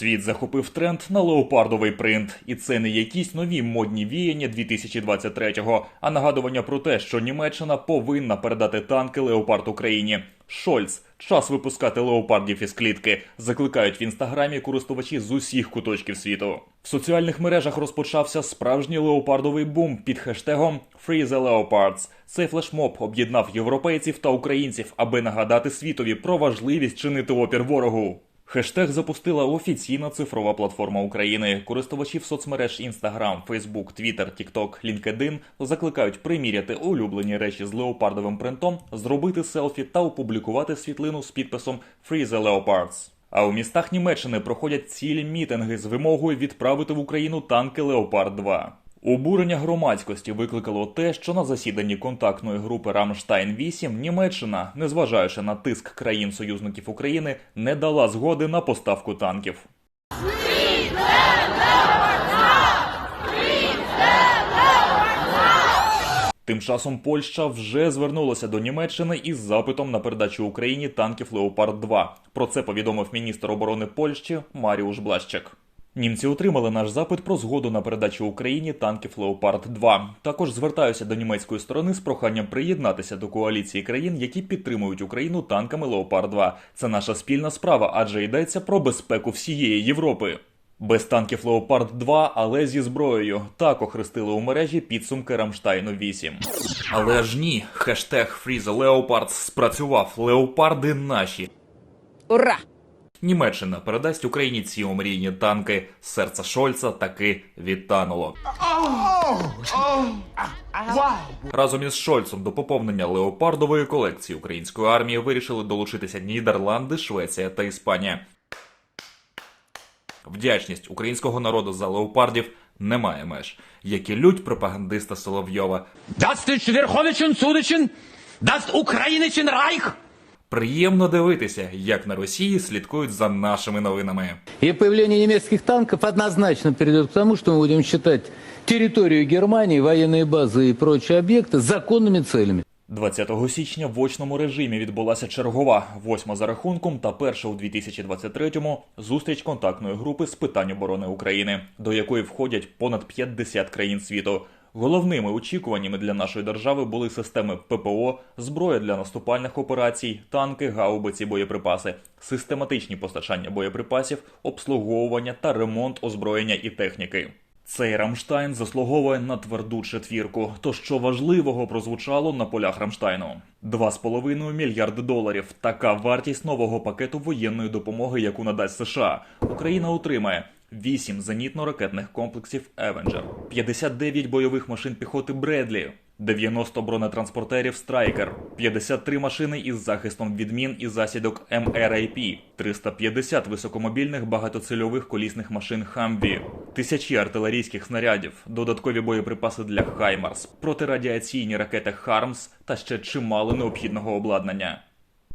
Світ захопив тренд на леопардовий принт, і це не якісь нові модні віяння 2023-го, а нагадування про те, що Німеччина повинна передати танки Леопард Україні. Шольц, час випускати леопардів із клітки, закликають в інстаграмі користувачі з усіх куточків світу. В соціальних мережах розпочався справжній леопардовий бум під хештегом Free the Leopards. Цей флешмоб об'єднав європейців та українців, аби нагадати світові про важливість чинити опір ворогу. Хештег запустила офіційна цифрова платформа України. Користувачів соцмереж Instagram, Facebook, Twitter, TikTok, LinkedIn закликають приміряти улюблені речі з леопардовим принтом, зробити селфі та опублікувати світлину з підписом Free the Leopards. А у містах Німеччини проходять цілі мітинги з вимогою відправити в Україну танки Леопард 2 Обурення громадськості викликало те, що на засіданні контактної групи Рамштайн 8 Німеччина, незважаючи на тиск країн-союзників України, не дала згоди на поставку танків. Тим часом Польща вже звернулася до Німеччини із запитом на передачу Україні танків Леопард 2 Про це повідомив міністр оборони Польщі Маріуш Блащик. Німці отримали наш запит про згоду на передачу Україні танків Леопард 2 Також звертаюся до німецької сторони з проханням приєднатися до коаліції країн, які підтримують Україну танками Леопард 2 Це наша спільна справа, адже йдеться про безпеку всієї Європи. Без танків Леопард 2, але зі зброєю. Так охрестили у мережі підсумки Рамштайну 8. Але ж ні, хештег Free the спрацював. Леопарди наші. Ура! Німеччина передасть Україні ці омрійні танки. Серце Шольца таки відтануло. Разом із Шольцом до поповнення леопардової колекції української армії вирішили долучитися Нідерланди, Швеція та Іспанія. Вдячність українського народу за леопардів немає меж, які лють пропагандиста Соловйова. Ist Верховичен Судичен, das Україничен Райх. Приємно дивитися, як на Росії слідкують за нашими новинами. И появление немецких танков однозначно приведет к тому, что мы будем считать территорию Германии, военные базы и прочие объекты законными целями. 20 січня в очному режимі відбулася чергова, восьма за рахунком та перша у 2023-му зустріч контактної групи з питань оборони України, до якої входять понад 50 країн світу. Головними очікуваннями для нашої держави були системи ППО, зброя для наступальних операцій, танки, гаубиці, боєприпаси, систематичні постачання боєприпасів, обслуговування та ремонт озброєння і техніки. Цей Рамштайн заслуговує на тверду четвірку. То що важливого прозвучало на полях Рамштайну? 2,5 мільярди доларів. Така вартість нового пакету воєнної допомоги, яку надасть США. Україна отримає 8 зенітно-ракетних комплексів Евенджер, 59 бойових машин піхоти Бредлі, 90 бронетранспортерів Страйкер, 53 машини із захистом від мін і засідок МРАП, 350 високомобільних багатоцільових колісних машин Хамві, тисячі артилерійських снарядів, додаткові боєприпаси для Хаймарс, протирадіаційні ракети Хармс та ще чимало необхідного обладнання.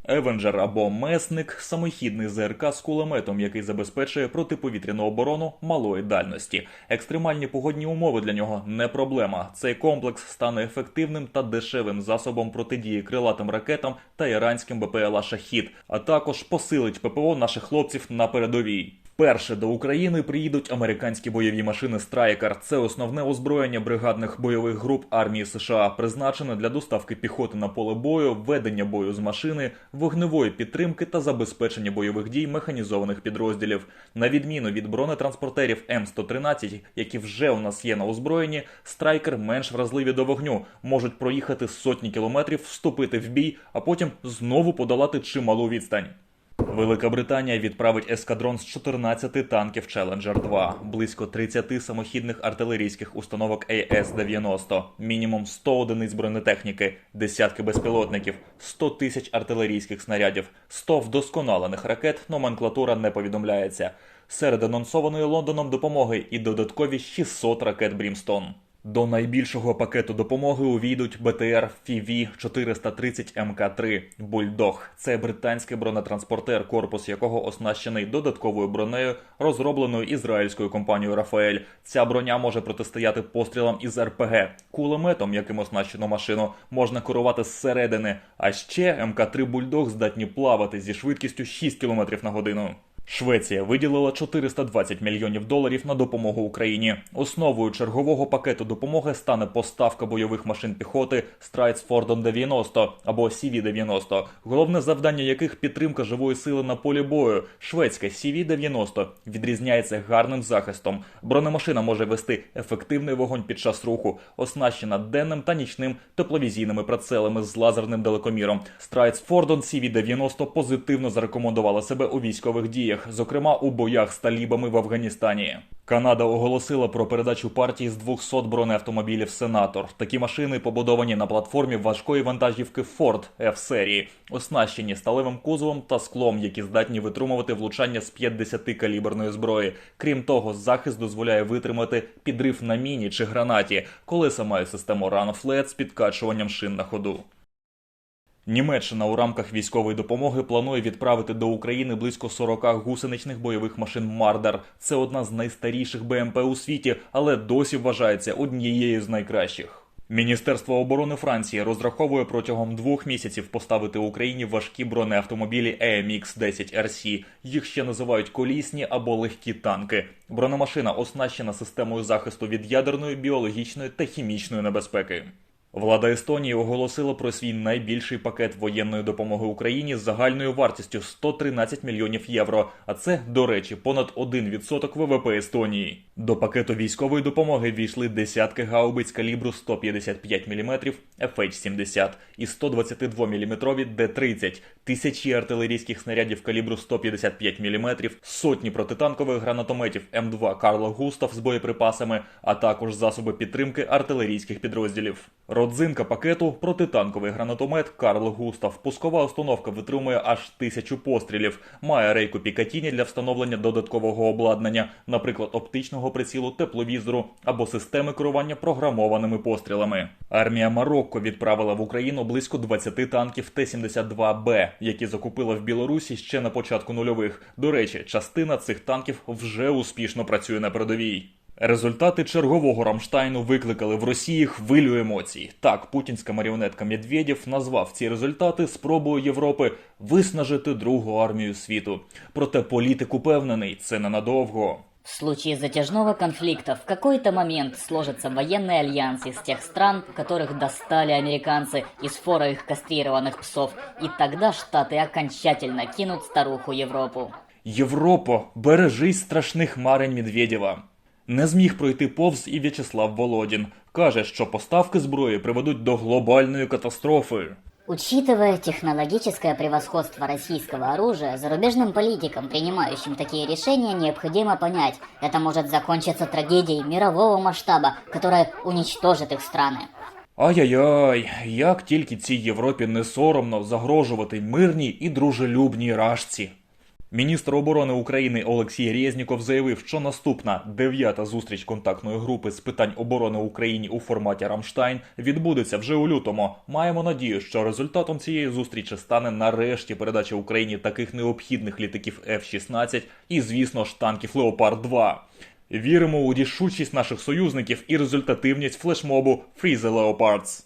Евенджер або Месник самохідний ЗРК з кулеметом, який забезпечує протиповітряну оборону малої дальності. Екстремальні погодні умови для нього не проблема. Цей комплекс стане ефективним та дешевим засобом протидії крилатим ракетам та іранським БПЛА Шахід, а також посилить ППО наших хлопців на передовій. Перше до України приїдуть американські бойові машини Страйкер. Це основне озброєння бригадних бойових груп армії США, призначене для доставки піхоти на поле бою, ведення бою з машини, вогневої підтримки та забезпечення бойових дій механізованих підрозділів. На відміну від бронетранспортерів М113, які вже у нас є на озброєнні, Страйкер менш вразливі до вогню, можуть проїхати сотні кілометрів, вступити в бій, а потім знову подолати чималу відстань. Велика Британія відправить ескадрон з 14 танків Challenger 2, близько 30 самохідних артилерійських установок АС-90, мінімум 100 одиниць бронетехніки, десятки безпілотників, 100 тисяч артилерійських снарядів, 100 вдосконалених ракет, номенклатура не повідомляється. Серед анонсованої Лондоном допомоги і додаткові 600 ракет Брімстон. До найбільшого пакету допомоги увійдуть БТР FV 430 МК3 Бульдог. Це британський бронетранспортер, корпус якого оснащений додатковою бронею, розробленою ізраїльською компанією Рафаель. Ця броня може протистояти пострілам із РПГ. Кулеметом, яким оснащено машину, можна керувати зсередини. А ще МК3 Бульдог здатні плавати зі швидкістю 6 км на годину. Швеція виділила 420 мільйонів доларів на допомогу Україні. Основою чергового пакету допомоги стане поставка бойових машин піхоти Страйцфордом 90 або CV-90, головне завдання яких підтримка живої сили на полі бою. Шведська CV-90 відрізняється гарним захистом. Бронемашина може вести ефективний вогонь під час руху, оснащена денним та нічним тепловізійними прицелами з лазерним далекоміром. Страйцфордон CV-90 позитивно зарекомендувала себе у військових діях, зокрема у боях з талібами в Афганістані. Канада оголосила про передачу партії з 200 бронеавтомобілів Сенатор. Такі машини побудовані на платформі важкої вантажівки Ford F-серії, оснащені сталевим кузовом та склом, які здатні витримувати влучання з 50-каліберної зброї. Крім того, захист дозволяє витримати підрив на міні чи гранаті, колеса мають систему Run Flat з підкачуванням шин на ходу. Німеччина у рамках військової допомоги планує відправити до України близько 40 гусеничних бойових машин Мардер. Це одна з найстаріших БМП у світі, але досі вважається однією з найкращих. Міністерство оборони Франції розраховує протягом двох місяців поставити Україні важкі бронеавтомобілі AMX 10 RC. Їх ще називають колісні або легкі танки. Бронемашина оснащена системою захисту від ядерної, біологічної та хімічної небезпеки. Влада Естонії оголосила про свій найбільший пакет воєнної допомоги Україні з загальною вартістю 113 мільйонів євро. А це, до речі, понад 1% ВВП Естонії. До пакету військової допомоги війшли десятки гаубиць калібру 155 мм FH-70 і 122 мм Д-30, тисячі артилерійських снарядів калібру 155 мм, сотні протитанкових гранатометів М2 Карла Густав з боєприпасами, а також засоби підтримки артилерійських підрозділів. Родзинка пакету протитанковий гранатомет Карл Густав. Пускова установка витримує аж тисячу пострілів. Має рейку Пікатіні для встановлення додаткового обладнання, наприклад, оптичного прицілу, тепловізору або системи керування програмованими пострілами. Армія Марокко відправила в Україну близько 20 танків Т-72Б, які закупила в Білорусі ще на початку нульових. До речі, частина цих танків вже успішно працює на передовій. Результати чергового Рамштайну викликали в Росії хвилю емоцій. Так, путінська маріонетка Медведєв назвав ці результати спробою Європи виснажити другу армію світу. Проте політик упевнений, це ненадовго. В случае затяжного конфликта в какой-то момент сложится военный альянс из тех стран, которых достали американцы из фора их кастрированных псов, и тогда Штаты окончательно кинут старуху Европу. Європо, бережись страшних марень Медведєва. Не зміг пройти повз і В'ячеслав Володін. Каже, що поставки зброї приведуть до глобальної катастрофи. Учитывая технологическое превосходство российского оружия, зарубежным политикам, принимающим такие решения, необходимо понять, это может закончиться трагедией мирового масштаба, которая уничтожит их страны. Ай-яй-яй, як тільки цій Європі не соромно загрожувати мирній і дружелюбній рашці. Міністр оборони України Олексій Резніков заявив, що наступна дев'ята зустріч контактної групи з питань оборони Україні у форматі Рамштайн відбудеться вже у лютому. Маємо надію, що результатом цієї зустрічі стане нарешті передача Україні таких необхідних літаків F-16 і, звісно ж, танків Леопард 2 Віримо у рішучість наших союзників і результативність флешмобу Free the Leopards.